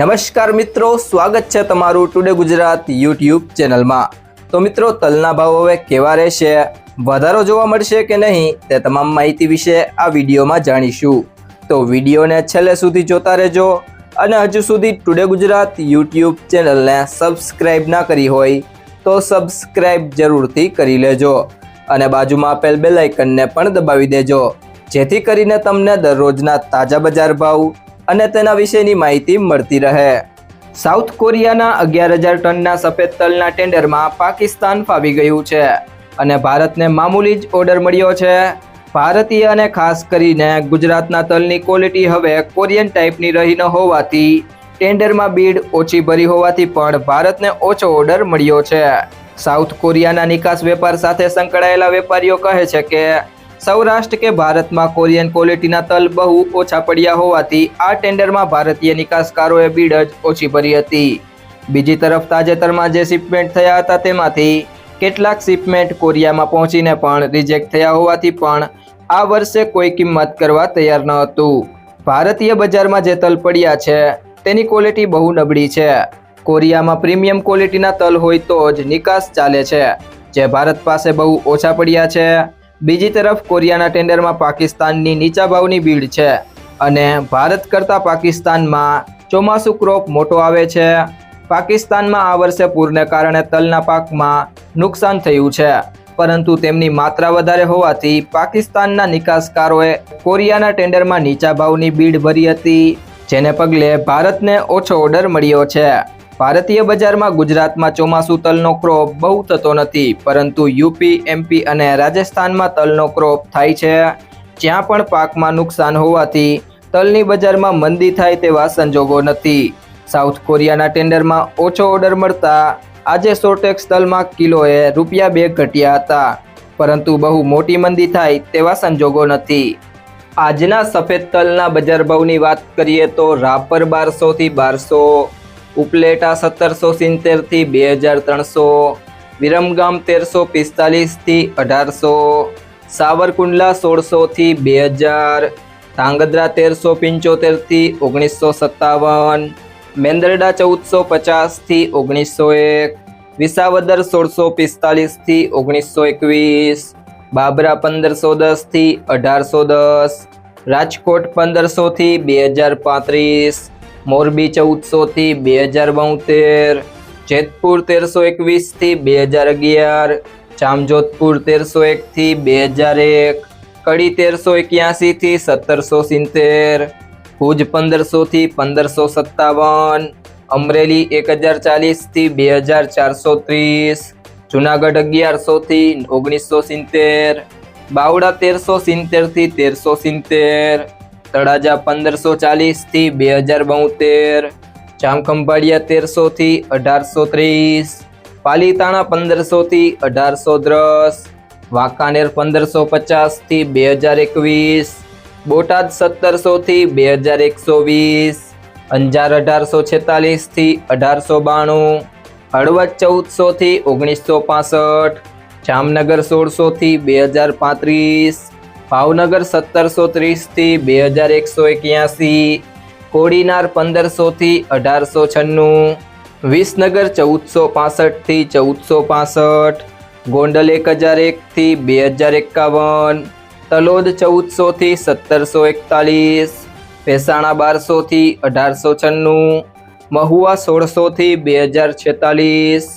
નમસ્કાર મિત્રો, સ્વાગત છે તમારું ટુડે ગુજરાત યુટ્યુબ ચેનલમાં. તો મિત્રો, તલના ભાવ હવે કેવા રહેશે? વધારો જોવા મળશે કે નહીં? તે તમામ માહિતી વિશે આ વિડીયોમાં જાણીશું. તો વિડીયોને છેલ્લે સુધી જોતા રહેજો અને હજુ સુધી ટુડે ગુજરાત યુટ્યુબ ચેનલને સબસ્ક્રાઈબ ના કરી હોય તો સબસ્ક્રાઈબ જરૂરથી કરી લેજો અને બાજુમાં આપેલ બેલાઇકનને પણ દબાવી દેજો. જેથી કરીને તમને દરરોજના તાજા બજાર ભાવ અને તેના વિશેની માહિતી મળતી રહે. સાઉથ કોરિયાના અગિયાર હજાર ટનના સફેદ તલના ટેન્ડરમાં પાકિસ્તાન ફાવી ગયું છે અને ભારતને મામૂલી જ ઓર્ડર મળ્યો છે. ભારતીય અને ખાસ કરીને ગુજરાતના તલની ક્વોલિટી હવે કોરિયન ટાઈપની રહી ન હોવાથી ટેન્ડરમાં બીડ ઓછી ભરી હોવાથી પણ ભારતને ઓછો ઓર્ડર મળ્યો છે. સાઉથ કોરિયાના નિકાસ વેપાર સાથે સંકળાયેલા વેપારીઓ કહે છે કે સૌરાષ્ટ્ર કે ભારતમાં કોરિયન ક્વોલિટીના તલ બહુ ઓછા પડ્યા હોવાથી આ ટેન્ડરમાં ભારતીય નિકાસકારોએ બીડ જ ઓછી ભરી હતી. બીજી તરફ તાજેતરમાં જે શિપમેન્ટ થયા હતા તેમાંથી કેટલાક શિપમેન્ટ કોરિયામાં પહોંચીને પણ રિજેક્ટ થયા હોવાથી પણ આ વર્ષે કોઈ કિંમત કરવા તૈયાર ન હતું. ભારતીય બજારમાં જે તલ પડ્યા છે, તેની ક્વોલિટી બહુ નબળી છે. કોરિયામાં પ્રીમિયમ ક્વોલિટીના તલ હોય તો જ નિકાસ ચાલે છે. જે ભારત પાસે બહુ ઓછા પડ્યા છે બીજી તરફ કોરિયાના ટેન્ડરમાં પાકિસ્તાનની નીચા ભાવની ભીડ છે અને ભારત કરતાં પાકિસ્તાનમાં ચોમાસું ક્રોપ મોટો આવે છે. પાકિસ્તાનમાં આ વર્ષે પૂરને કારણે તલના પાકમાં નુકસાન થયું છે, પરંતુ તેમની માત્રા વધારે હોવાથી પાકિસ્તાનના નિકાસકારોએ કોરિયાના ટેન્ડરમાં નીચા ભાવની બીડ ભરી હતી, જેને પગલે ભારતને ઓછો ઓર્ડર મળ્યો છે. ભારતીય બજારમાં ગુજરાતમાં ચોમાસુ તલનો ક્રોપ બહુ થતો નથી, પરંતુ યુપી એમપી અને રાજસ્થાનમાં તલનો ક્રોપ થાય છે. જ્યાં પણ પાકમાં નુકસાન હોવાથી તલની બજારમાં મંદી થાય તેવા સંજોગો નથી. સાઉથ કોરિયાના ટેન્ડરમાં ઓછો ઓર્ડર મળતા આજે સોટેક્સ તલમાં કિલોએ રૂપિયા બે ઘટ્યા હતા, પરંતુ બહુ મોટી મંદી થાય તેવા સંજોગો નથી. આજના સફેદ તલના બજાર ભાવની વાત કરીએ તો રાપર બારસોથી બારસો ઉપલેટા સત્તરસો સિત્તેરથી બે હજાર ત્રણસો, વિરમગામ તેરસો પિસ્તાલીસથી અઢારસો, સાવરકુંડલા સોળસોથી બે હજાર, ધાંગધ્રા તેરસો પંચોતેરથી ઓગણીસો સત્તાવન, મેંદરડા ચૌદસો પચાસથી ઓગણીસો એક, વિસાવદર સોળસો પિસ્તાલીસથી ઓગણીસો એકવીસ, બાબરા પંદરસો દસથી અઢારસો દસ, રાજકોટ પંદરસોથી બે હજાર પાંત્રીસ મોરબી ચૌદસોથી બે હજાર બોતેર, જેતપુર તેરસો એકવીસથી બે હજાર અગિયાર, જામજોધપુર તેરસો એકથી બે હજાર એક, કડી તેરસો એક્યાસીથી સત્તરસો સિત્તેર, ભુજ પંદરસોથી પંદરસો સત્તાવન, અમરેલી એક હજાર ચાલીસથી બે હજાર ચારસો ત્રીસ, જુનાગઢ અગિયારસોથી ઓગણીસો સિત્તેર બાવડા તેરસો સિત્તેરથી તેરસો સિત્તેર તળાજા પંદરસો ચાલીસથી બે હજાર બોતેર, જામખંભાળિયા તેરસોથી અઢારસો ત્રીસ, પાલીતાણા પંદરસોથી અઢારસો દસ, વાંકાનેર પંદરસો પચાસથી બે હજાર એકવીસ, બોટાદ સત્તરસોથી બે હજાર એકસો વીસ, અંજાર અઢારસો છેતાલીસથી અઢારસો બાણું, હળવદ ચૌદસોથી ઓગણીસો પાસઠ, જામનગર સોળસોથી બે હજાર પાંત્રીસ ભાવનગર સત્તરસો ત્રીસથી બે હજાર એકસો એક્યાસી, કોડીનાર પંદરસોથી અઢારસો છન્નું, વિસનગર ચૌદસો પાસઠથી ચૌદસો પાસઠ, ગોંડલ એક હજાર એકથી બે હજાર એકાવન, તલોદ ચૌદસોથી સત્તરસો એકતાલીસ ભેસાણા બારસોથી અઢારસો છન્નું, મહુવા સોળસોથી બે હજાર છેતાલીસ